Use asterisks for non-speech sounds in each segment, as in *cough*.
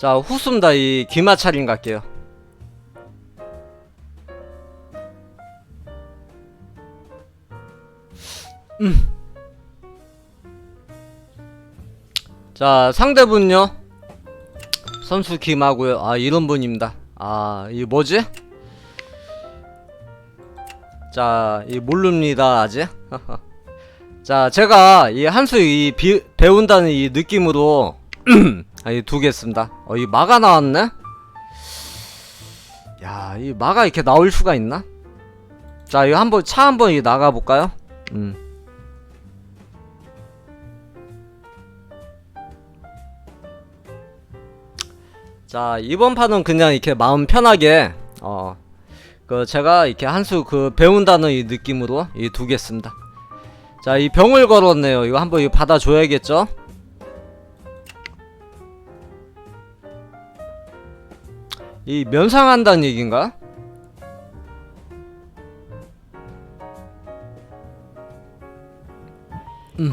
자 후숨다 이 기마차림 갈게요. 음. 자 상대분요? 선수 김하고요. 아 이런 분입니다. 아 이 뭐지? 자 이 모릅니다 아직. *laughs* 자 제가 이 한수 이 비, 배운다는 이 느낌으로 *clears throat* 아, 이 두겠습니다. 어, 이 마가 나왔네? 야, 이 마가 이렇게 나올 수가 있나? 자, 이거 한번, 차 한번 이 나가볼까요? 음. 자, 이번 판은 그냥 이렇게 마음 편하게, 어, 그, 제가 이렇게 한 수 그 배운다는 이 느낌으로 이 두겠습니다. 자, 이 병을 걸었네요. 이거 한번 이거 받아줘야겠죠? 이 면상한다는 얘긴가? 음.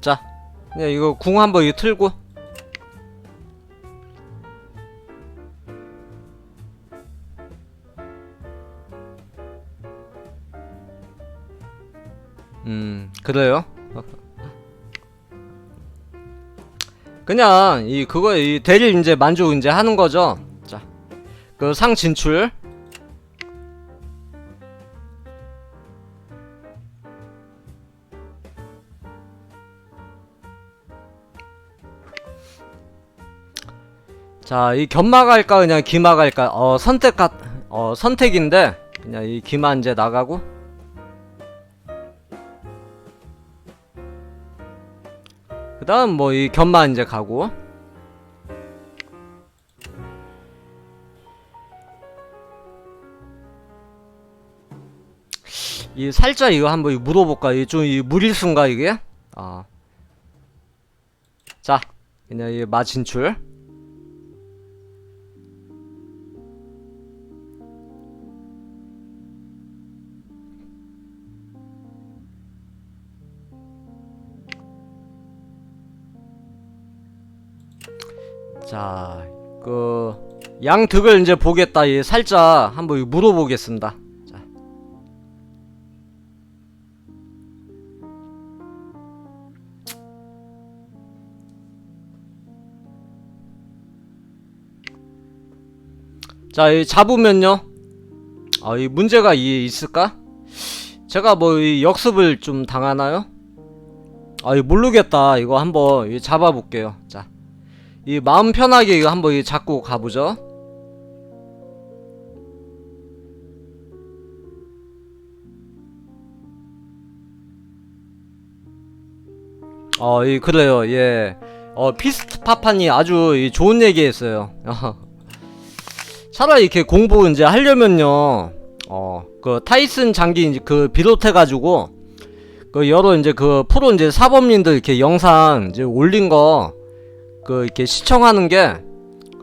자, 그냥 이거 궁 한번 이거 틀고 그래요? 그냥 이 그거 이 대리 이제 만족 이제 하는 거죠. 자, 그 상 진출. 자, 이 견마 갈까 그냥 기마 갈까? 어, 선택 같, 어, 선택인데 그냥 이 기마 이제 나가고. 그 다음 뭐 이 견마 이제 가고. 이 살짝 이거 한번 물어볼까? 이좀이 무리수인가 이게? 아 자 그냥 이 마 진출 자, 그 양득을 이제 보겠다. 이 살짝 한번 물어보겠습니다. 자. 자, 이 잡으면요. 아, 이 문제가 이 있을까? 제가 뭐 이 역습을 좀 당하나요? 아, 이 모르겠다. 이거 한번 이 잡아볼게요. 자. 이 마음 편하게 이거 한번 이 잡고 가보죠. 어, 이 그래요. 예. 어, 피스트 파판이 아주 이 좋은 얘기 했어요. *laughs* 차라리 이렇게 공부 이제 하려면요. 어, 그 타이슨 장기 이제 그 비롯해 가지고 그 여러 이제 그 프로 이제 사범님들 이렇게 영상 이제 올린 거 그 이렇게 시청하는 게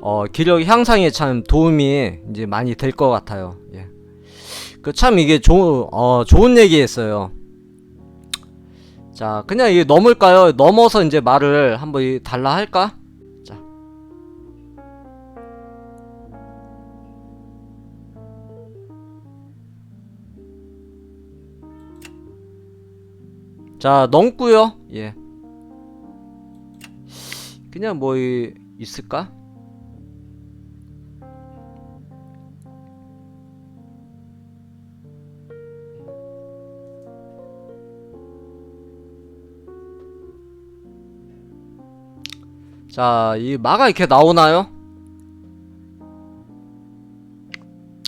어, 기력 향상에 참 도움이 이제 많이 될 것 같아요. 예. 그 참 이게 조, 어, 좋은 얘기했어요. 자, 그냥 이게 넘을까요? 넘어서 이제 말을 한번 이 달라 할까? 자. 자, 넘고요. 예. 그냥 뭐 이, 있을까? 자, 이 마가 이렇게 나오나요?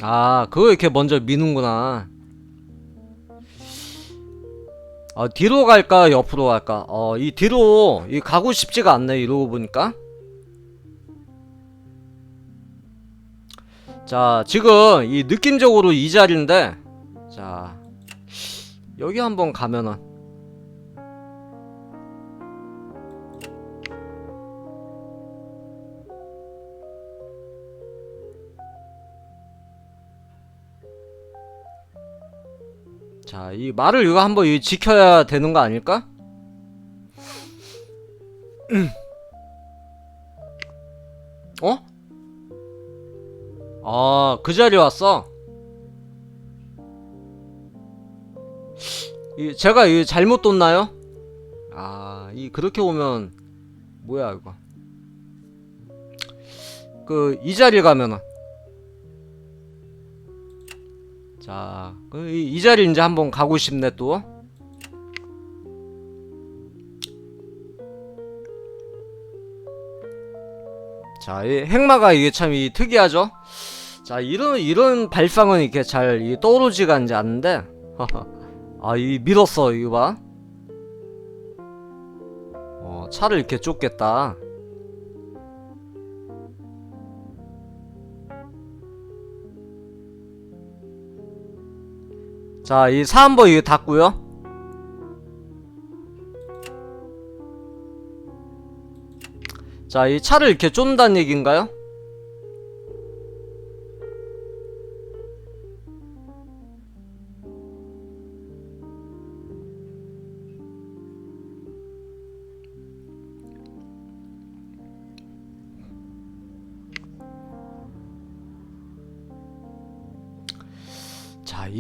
아, 그거 이렇게 먼저 미는구나. 어, 뒤로 갈까 옆으로 갈까? 어 이 뒤로 이 가고 싶지가 않네 이러고 보니까. 자 지금 이 느낌적으로 이 자리인데 자 여기 한번 가면은 자, 이 말을 이거 한번 이 지켜야 되는 거 아닐까? *clears throat* 어? 아, 그 자리에 왔어? 이 제가 이 잘못 뒀나요? 아, 이 그렇게 오면 뭐야 이거? 그 이 자리 가면은 자, 그 이, 이 자리 이제 한번 가고 싶네 또. 자, 이 행마가 이게 참 이 특이하죠. 자, 이런 이런 발상은 이렇게 잘이 떠오르지가 이제 않는데. *laughs* 아, 이 밀었어 이거 봐. 어, 차를 이렇게 쫓겠다. 자, 이 4한번 이거 닫고요. 자, 이 차를 이렇게 쫀다는 얘기인가요?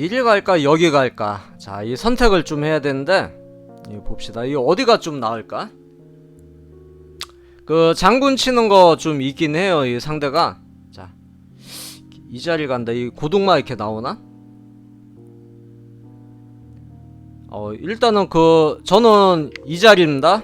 이리 갈까, 여기 갈까? 자, 이 선택을 좀 해야 되는데, 이 봅시다. 이 어디가 좀 나을까? 그 장군 치는 거 좀 있긴 해요, 이 상대가. 자, 이 자리 간다. 이 고동마 이렇게 나오나? 어, 일단은 그 저는 이 자리입니다.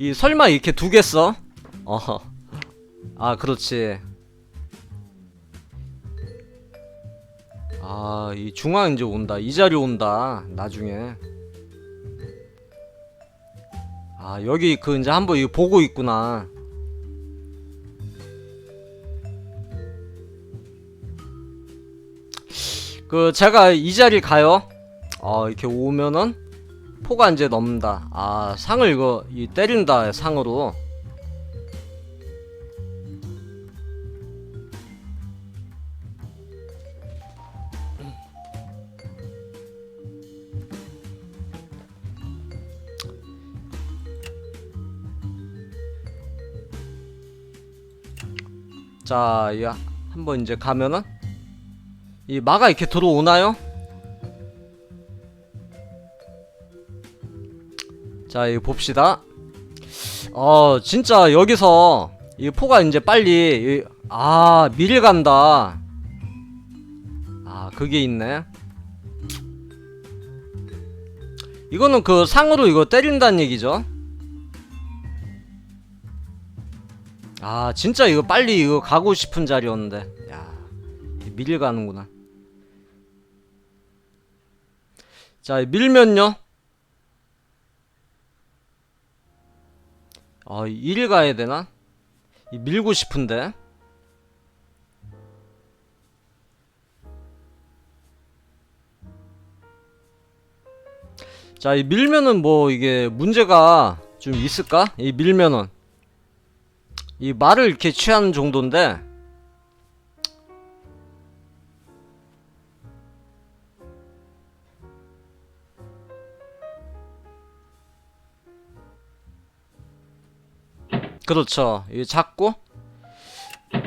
이 설마 이렇게 두 개 써? 어허. 아, 그렇지. 아, 이 중앙 이제 온다. 이 자리 온다. 나중에. 아, 여기 그 이제 한번 이거 보고 있구나. 그 제가 이 자리 가요. 어, 이렇게 오면은 포가 이제 넘는다. 아, 상을 이거 이 때린다. 상으로. 자, 이 한번 이제 가면은 이 마가 이렇게 들어오나요? 자, 이거 봅시다. 어, 진짜 여기서 이 포가 이제 빨리 이- 아, 미리 간다. 아, 그게 있네. 이거는 그 상으로 이거 때린다는 얘기죠. 아 진짜 이거 빨리 이거 가고 싶은 자리였는데 야 밀 가는구나 자 밀면요 아 일 가야 되나? 이 밀고 싶은데. 자 이 밀면은 뭐 이게 문제가 좀 있을까? 이 밀면은. 이 말을 이렇게 취하는 정도인데 그렇죠 이 작고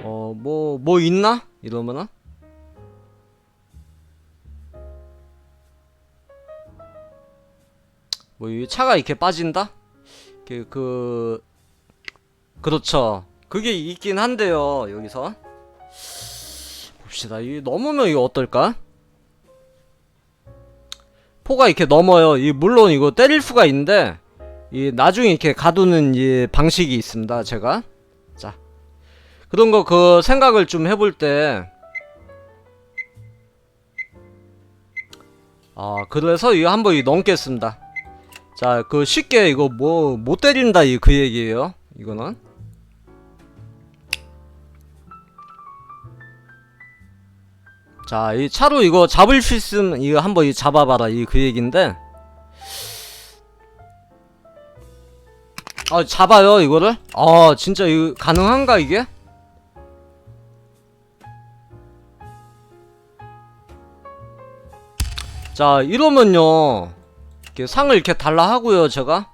어뭐뭐 있나 이러면은 뭐 이 차가 이렇게 빠진다 그, 그 그렇죠. 그게 있긴 한데요, 여기서. 봅시다. 이 넘으면 이거 어떨까? 포가 이렇게 넘어요. 이 물론 이거 때릴 수가 있는데 이 나중에 이렇게 가두는 이 방식이 있습니다. 제가. 자. 그런 거 그 생각을 좀 해볼 때 아, 그래서 이거 한번 이 넘겠습니다. 자, 그 쉽게 이거 뭐 못 때린다 이 그 얘기예요. 이거는. 자, 이 차로 이거 잡을 수 있으면 이거 한번 이 잡아봐라 이 그 얘긴데. 아 잡아요 이거를? 아 진짜 이거 가능한가 이게? 자 이러면요 이렇게 상을 이렇게 달라 하고요 제가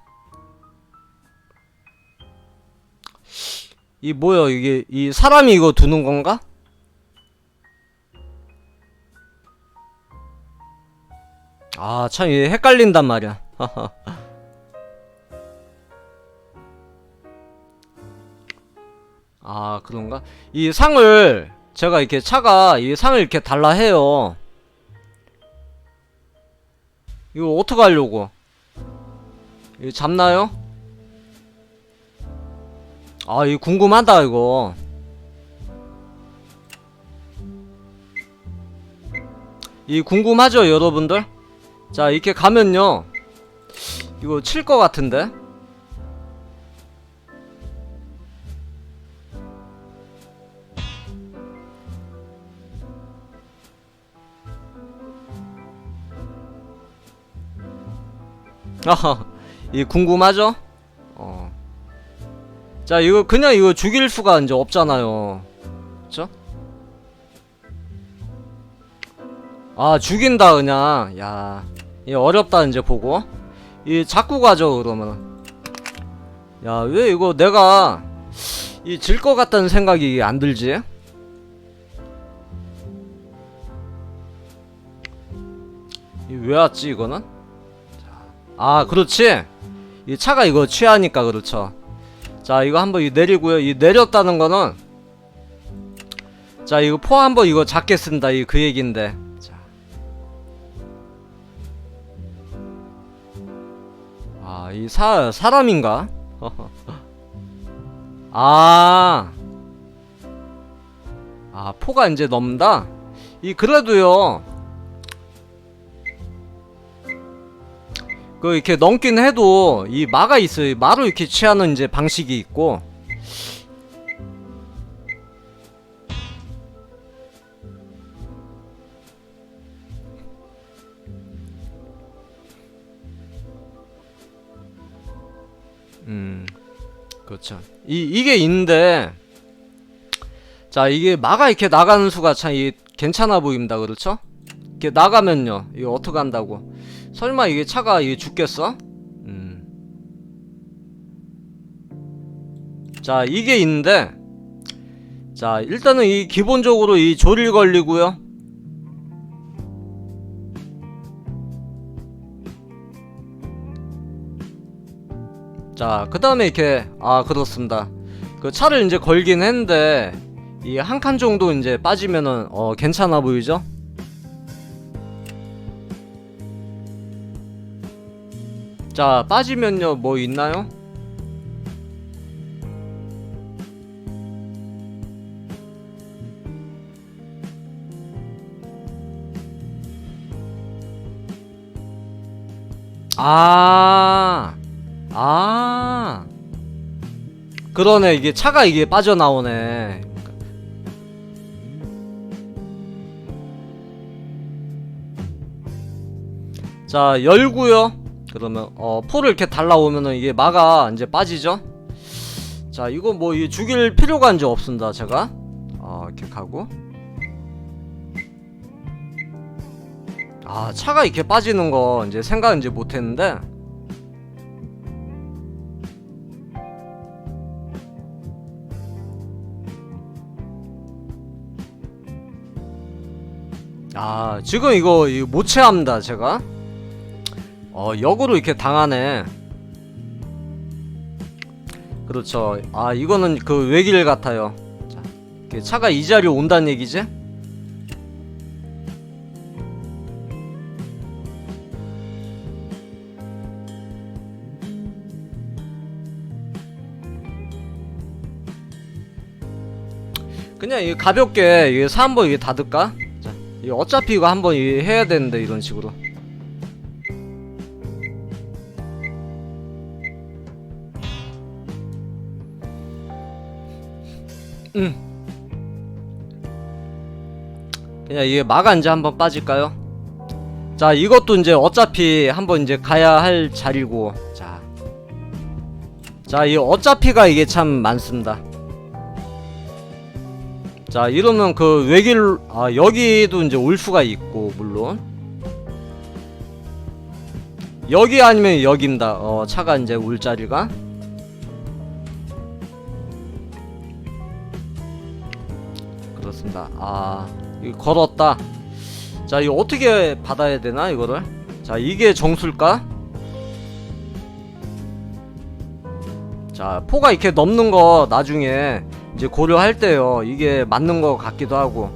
이 뭐야 이게 이 사람이 이거 두는 건가? 아 참 이게 헷갈린단 말이야 *laughs* 아 그런가? 이 상을 제가 이렇게 차가 이 상을 이렇게 달라 해요 이거 어떻게 하려고 이거 잡나요? 아 이거 궁금하다 이거 이 궁금하죠 여러분들? 자 이렇게 가면요 이거 칠 것 같은데 아하 이 궁금하죠? 어. 자 이거 그냥 이거 죽일 수가 이제 없잖아요 그쵸? 아 죽인다 그냥 야이 어렵다 이제 보고 이 자꾸 가죠 그러면 야 왜 이거 내가 이 질 것 같다는 생각이 안 들지? 이왜 왔지 이거는? 아 그렇지 이 차가 이거 취하니까 그렇죠 자 이거 한번 이 내리고요 이 내렸다는 거는 자 이거 포 한번 이거 작게 쓴다 이 그 얘긴데 자. 아이 사 사람인가 *laughs* 아. 아, 포가 이제 넘다? 이, 그래도요. 그, 이렇게 넘긴 해도, 이 마가 있어요. 마로 이렇게 취하는 이제 방식이 있고. 음, 그렇죠. 이, 이게 있는데, 자, 이게 마가 이렇게 나가는 수가 참, 이, 괜찮아 보입니다. 그렇죠? 이렇게 나가면요. 이거 어떻게 한다고. 설마 이게 차가 이게 죽겠어? 음. 자, 이게 있는데, 자, 일단은 이 기본적으로 이 조릴 걸리고요. 자, 그 다음에 이렇게, 아, 그렇습니다. 그 차를 이제 걸긴 했는데, 이 한 칸 정도 이제 빠지면은, 어, 괜찮아 보이죠? 자, 빠지면요, 뭐 있나요? 아, 아, 그러네. 이게 차가 이게 빠져나오네. 자, 열고요. 그러면 어 포를 이렇게 달라오면은 이게 마가 이제 빠지죠. 자, 이거 뭐 이 죽일 필요가 이제 없습니다. 제가 어 이렇게 가고. 아, 차가 이렇게 빠지는 거 이제 생각 이제 못 했는데. 아, 지금 이거, 이거 못 체합니다, 제가. 어, 역으로 이렇게 당하네. 그렇죠. 아, 이거는 그 외길 같아요. 자, 차가 이 자리에 온다는 얘기지? 그냥 이 가볍게 사 한번 이게 닫을까? 자, 이 어차피 이거 한번 이 해야 되는데 이런 식으로. 음. 그냥 이게 이제 한번 빠질까요? 자, 이것도 이제 어차피 한번 이제 가야 할 자리고. 자. 자, 이 어차피가 이게 참 많습니다. 자, 이러면 그 외길, 아, 여기도 이제 올 수가 있고, 물론. 여기 아니면 여기입니다. 어, 차가 이제 올 자리가. 그렇습니다. 아, 이거 걸었다. 자, 이거 어떻게 받아야 되나, 이거를? 자, 이게 정수일까? 자, 포가 이렇게 넘는 거 나중에 이제 고려할 때요. 이게 맞는 거 같기도 하고.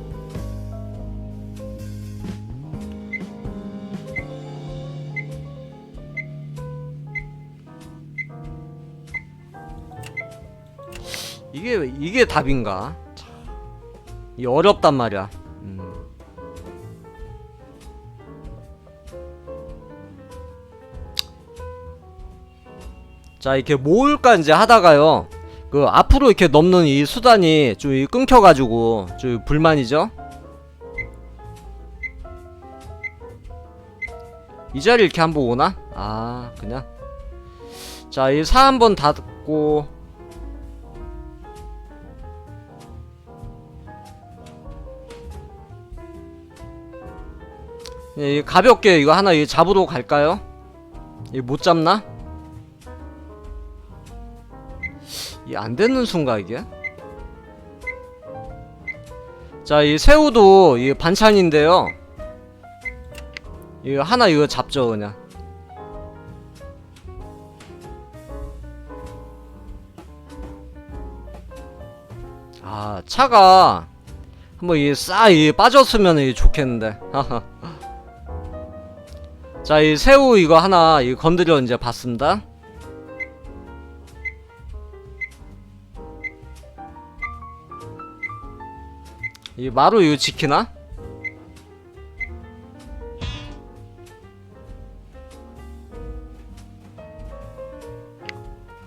이게 이게 답인가? 참, 이 어렵단 말이야. 음. 자 이렇게 모을까 이제 하다가요 그 앞으로 이렇게 넘는 이 수단이 좀이 끊겨가지고 좀 불만이죠 이 자리 이렇게 한번 오나? 아 그냥 자 이 사 한번 닫고 예, 이 가볍게 이거 하나 이 잡으러 갈까요? 이못 잡나? 이 안 되는 순간 이게? 자, 이 새우도 이 반찬인데요. 이거 하나 이거 잡죠, 그냥. 아, 차가 한번 이싹이 빠졌으면 이 좋겠는데. *laughs* 자, 이 새우 이거 하나 이 건드려 이제 봤습니다. 이 마루 이거 지키나?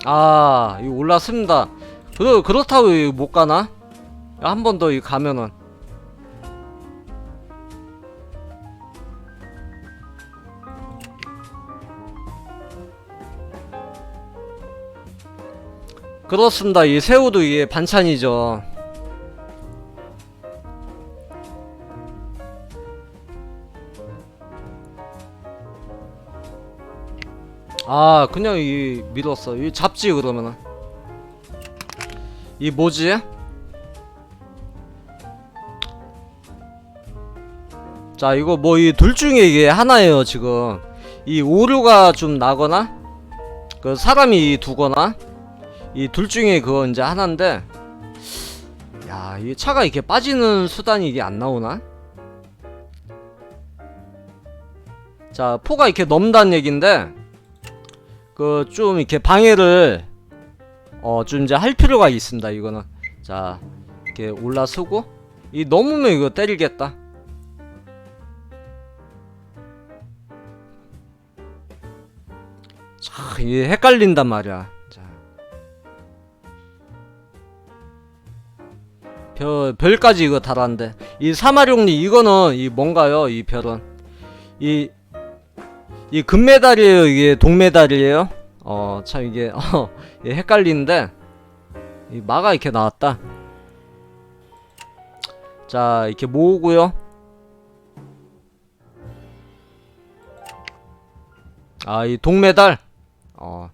아, 이거 올랐습니다. 그러, 그렇다고 못 가나? 한 번더이 가면은. 그렇습니다. 이 새우도 이게 반찬이죠. 아 그냥 이 밀었어 이 잡지 그러면은 이 뭐지? 자 이거 뭐 이 둘 중에 이게 하나예요 지금 이 오류가 좀 나거나 그 사람이 두거나 이 둘 중에 그거 이제 하나인데 야 이 차가 이렇게 빠지는 수단이 이게 안 나오나? 자 포가 이렇게 넘다는 얘긴데 그 좀 이렇게 방해를 어 좀 이제 할 필요가 있습니다 이거는. 자 이렇게 올라서고 이 넘으면 이거 때리겠다. 자 이게 헷갈린단 말이야 별, 별까지 이거 달았는데. 이 사마룡리 이거는 이 뭔가요 이 별은? 이 이 금메달이에요 이게 동메달이에요? 어 참 이게 *laughs* 어 예, 헷갈리는데 이 마가 이렇게 나왔다. 자 이렇게 모으고요. 아 이 동메달. 어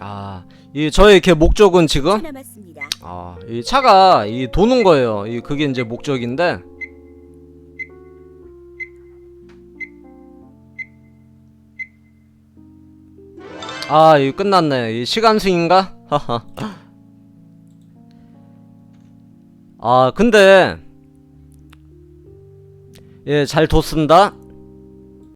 아, 이 저의 이렇게 목적은 지금 남았습니다. 아, 이 차가 이 도는 거예요. 이 그게 이제 목적인데. 아, 이 끝났네. 이 시간 승인가? 하하. *laughs* 아, 근데 예, 잘 뒀습니다.